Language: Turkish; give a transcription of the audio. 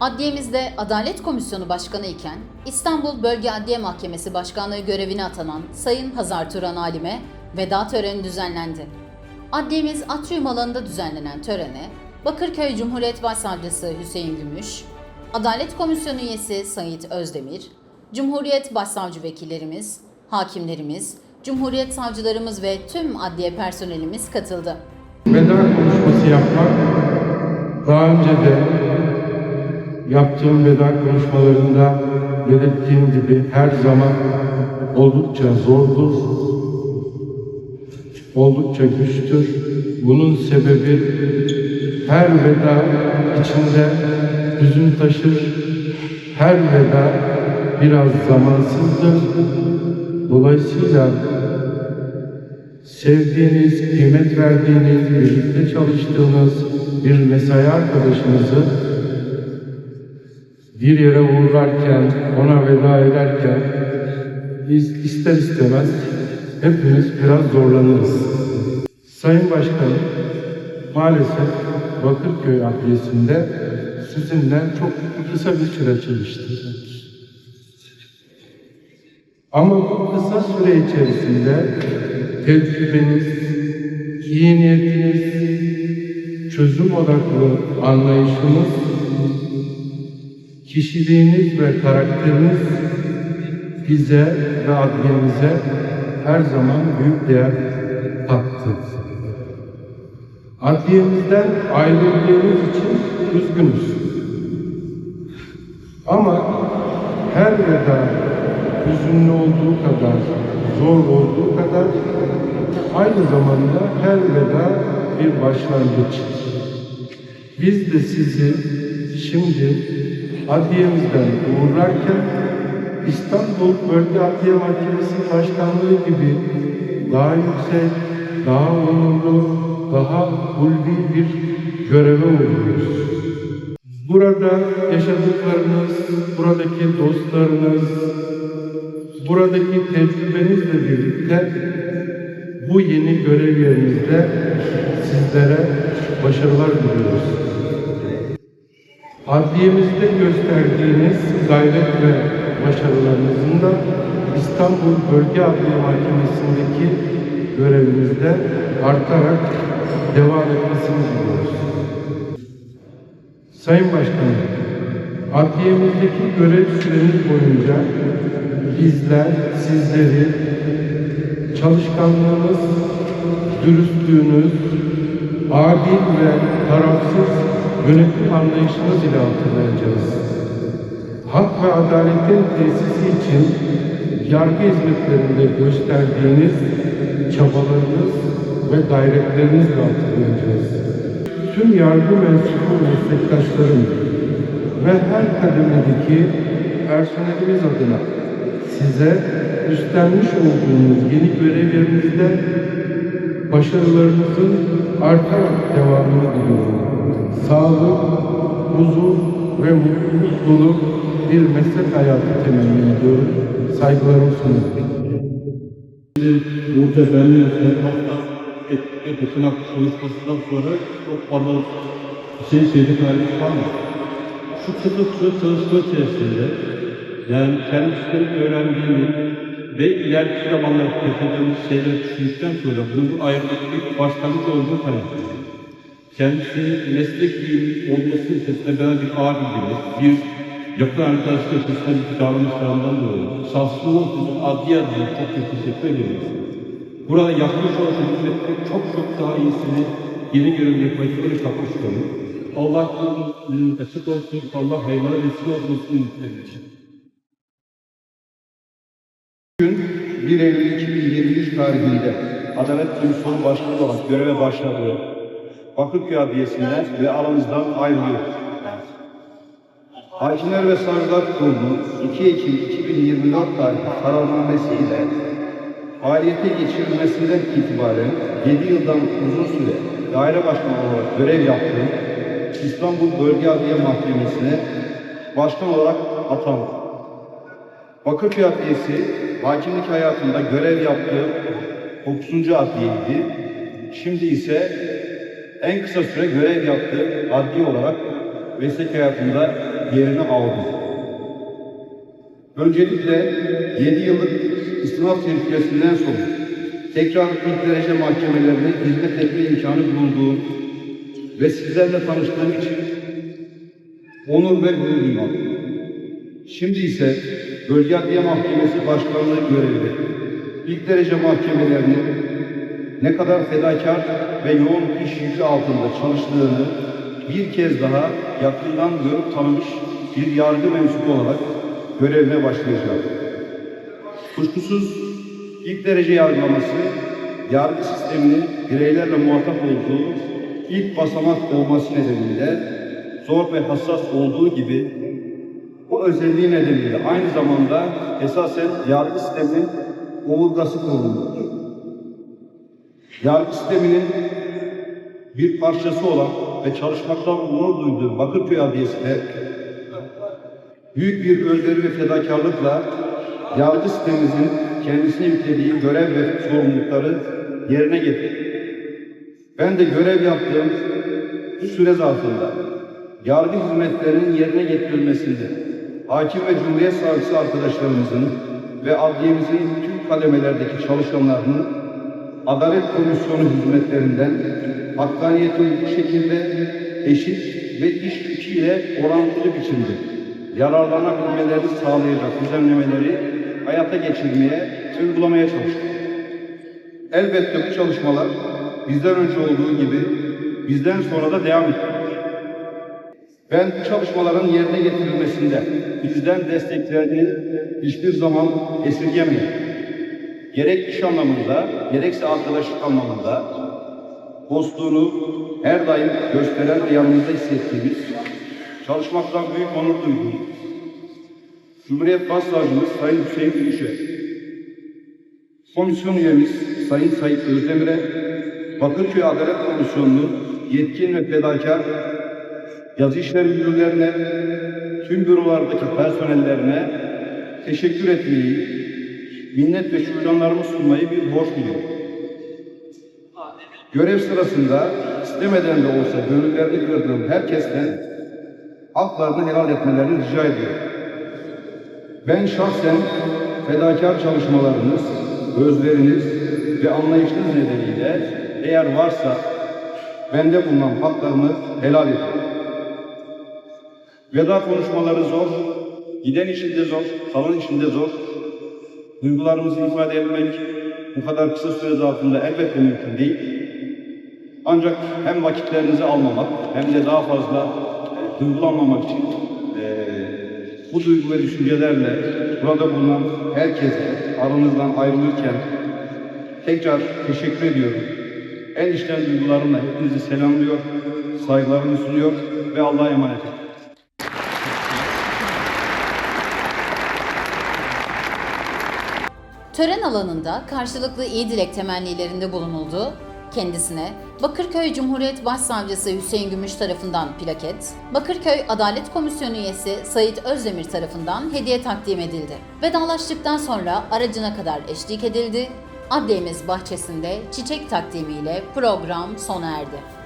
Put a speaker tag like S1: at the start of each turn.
S1: Adliyemizde Adalet Komisyonu Başkanı iken İstanbul Bölge Adliye Mahkemesi Başkanlığı görevine atanan Sayın Hazar Turan Alim'e veda töreni düzenlendi. Adliyemiz Atrium alanında düzenlenen törene Bakırköy Cumhuriyet Başsavcısı Hüseyin Gümüş, Adalet Komisyonu üyesi Sayit Özdemir, Cumhuriyet Başsavcı vekillerimiz, hakimlerimiz, Cumhuriyet savcılarımız ve tüm adliye personelimiz katıldı.
S2: Veda konuşması yapmak daha önce de yaptığım veda konuşmalarında belirttiğim gibi her zaman oldukça zordur, oldukça güçtür. Bunun sebebi her veda içinde hüzün taşır, her veda biraz zamansızdır. Dolayısıyla sevdiğiniz, kıymet verdiğiniz, birlikte çalıştığınız bir mesai arkadaşınızı bir yere uğurlarken, ona veda ederken biz ister istemez hepimiz biraz zorlanırız. Sayın Başkanım, maalesef Bakırköy Adliyesi'nde sizinle çok kısa bir süre çalıştık. Ama bu kısa süre içerisinde tecrübeniz, iyi niyetiniz, çözüm odaklı anlayışınız, kişiliğiniz ve karakteriniz bize ve adliyemize her zaman büyük değer kattı. Adliyemizden ayrıldığınız için üzgünüz. Ama her veda hüzünlü olduğu kadar, zor olduğu kadar aynı zamanda her veda bir başlangıç. Biz de sizi şimdi adliyemizden uğurlarken İstanbul Bölge Adliye Mahkemesi Başkanlığı gibi daha yüksek, daha onurlu, daha ulvi bir göreve uğurluyoruz. Burada yaşadıklarınız, buradaki dostlarınız, buradaki tecrübenizle birlikte bu yeni görev yerinizde sizlere başarılar diliyoruz. Adliyemizde gösterdiğiniz gayret ve başarılarınızın da İstanbul Bölge Adliye Mahkemesi'ndeki görevinizde artarak devam etmesini diliyoruz. Sayın Başkanım, adliyemizdeki görev süreniz boyunca bizler sizleri çalışkanlığınız, dürüstlüğünüz, adil ve tarafsız yönetim anlayışınız ile hatırlayacağız. Hak ve adaletin tesisi için yargı hizmetlerinde gösterdiğiniz çabalarınız ve gayretlerinizle hatırlayacağız. Tüm yargı mensubu meslektaşlarım ve her kademedeki personelimiz adına size üstlenmiş olduğunuz yeni görev yerinizde başarılarınızın artarak devamını diliyorum. Sağlık, huzur ve mutluluk bir meslek hayatı temenni ediyorum. Saygılarımı sunuyorum.
S3: Benimle Serhat'la bütün hak konuşmasından sonra çok fazla şey söyledik halimiz kalmadı. Şu kısa süre çalışma içerisinde yani kendisinden öğrendiğini ve ileriki zamanlarda yaşadığımız şeyleri düşündükten sonra bunu ayırmak bir başlangıç olduğunu tanıdım. Kendisi meslek büyüğü olması içerisinde ben bir abi gibi, bir yakın arkadaşlık içerisinde bir davranışlarından dolayı, şahslı olsun adli adına çok çok teşekkür ediyorum. Burada yapmış olan hizmetleri çok çok daha iyisini yeni görevde yapmayı çok kapışıyorum. Allah yolunuz açık olsun, Allah hayırlara vesile olsun için.
S4: Bugün 1 Eylül 2023 tarihinde Adalet Komisyonu Başkanı olarak göreve başladığı Bakırköy Adliyesi'nden ve alanımızdan ayrılıyor. Hakimler ve Savcılar Kurulu 2 Ekim 2024 tarihli kararnamesiyle faaliyete geçirilmesinden itibaren 7 yıldan uzun süre daire başkanı olarak görev yaptığı İstanbul Bölge Adliye Mahkemesi'ne başkan olarak atandı. Bakırköy Adliyesi hakimlik hayatında görev yaptığı 9. adliyeydi. Şimdi ise en kısa süre görev yaptığı adli olarak meslek hayatında yerini aldı. Öncelikle 7 yıllık istinaf tecrübesinden sonra tekrar ilk derece mahkemelerine hizmet etme imkanı bulunduğum ve sizlerle tanıştığım için onur ve gurur duymaktayım. Şimdi ise Bölge Adliye Mahkemesi Başkanlığı görevli ilk derece mahkemelerinin ne kadar fedakar ve yoğun iş yükü altında çalıştığını bir kez daha yakından görüp tanımış bir yargı mensubu olarak görevine başlayacağım. Kuşkusuz ilk derece yargılaması yargı sisteminin bireylerle muhatap olduğu ilk basamak olması nedeniyle zor ve hassas olduğu gibi bu özelliği nedeniyle aynı zamanda esasen yargı sisteminin omurgası konumundadır. Yargı sisteminin bir parçası olan ve çalışmaktan onur duyduğu Bakırköy Adliyesi'ne büyük bir özveri ve fedakarlıkla yargı sistemimizin kendisine yüklediği görev ve sorumlulukları yerine getirdi. Ben de görev yaptığım süre zarfında yargı hizmetlerinin yerine getirilmesinde hakim ve cumhuriyet savcısı arkadaşlarımızın ve adliyemizin tüm kademelerdeki çalışanlarının Adalet Komisyonu hizmetlerinden hakkaniyetin bu şekilde eşit ve iş yüküyle orantılı biçimde yararlanabilmelerini sağlayacak düzenlemeleri hayata geçirmeye, uygulamaya çalıştık. Elbette bu çalışmalar bizden önce olduğu gibi bizden sonra da devam edecek. Ben çalışmaların yerine getirilmesinde bizden desteklerini hiçbir zaman esirgemeyin. Gerek iş anlamında, gerekse arkadaşlık anlamında dostluğunu her daim gösteren ve yanımızda hissettiğimiz, çalışmaktan büyük onur duyduğumuz, Cumhuriyet Başsavcımız Sayın Hüseyin Gülüş'e, komisyon üyemiz Sayın Sayın Özdemir'e, Bakırköy Adalet Komisyonu'nun yetkin ve fedakar yazı işleri müdürlerine, tüm bürolardaki personellerine teşekkür etmeyi, minnet ve şükranlarımı sunmayı bir borç biliyorum. Görev sırasında istemeden de olsa gönüllerini kırdığım herkesten haklarını helal etmelerini rica ediyorum. Ben şahsen fedakar çalışmalarınız, özveriniz ve anlayışınız nedeniyle eğer varsa bende bulunan haklarını helal ediyorum. Veda konuşmaları zor, giden işinde zor, kalan işinde zor. Duygularımızı ifade etmek bu kadar kısa süre zarfında elbette mümkün değil. Ancak hem vakitlerinizi almamak hem de daha fazla e, duygulanmamak için e, bu duygu ve düşüncelerle burada bulunan herkese aranızdan ayrılırken tekrar teşekkür ediyorum. En içten duygularımla hepinizi selamlıyor, saygılarımı sunuyor ve Allah'a emanet ediyorum.
S1: Tören alanında karşılıklı iyi dilek temennilerinde bulunuldu. Kendisine Bakırköy Cumhuriyet Başsavcısı Hüseyin Gümüş tarafından plaket, Bakırköy Adalet Komisyonu üyesi Sait Özdemir tarafından hediye takdim edildi. Vedalaştıktan sonra aracına kadar eşlik edildi. Adliyemiz bahçesinde çiçek takdimiyle program sona erdi.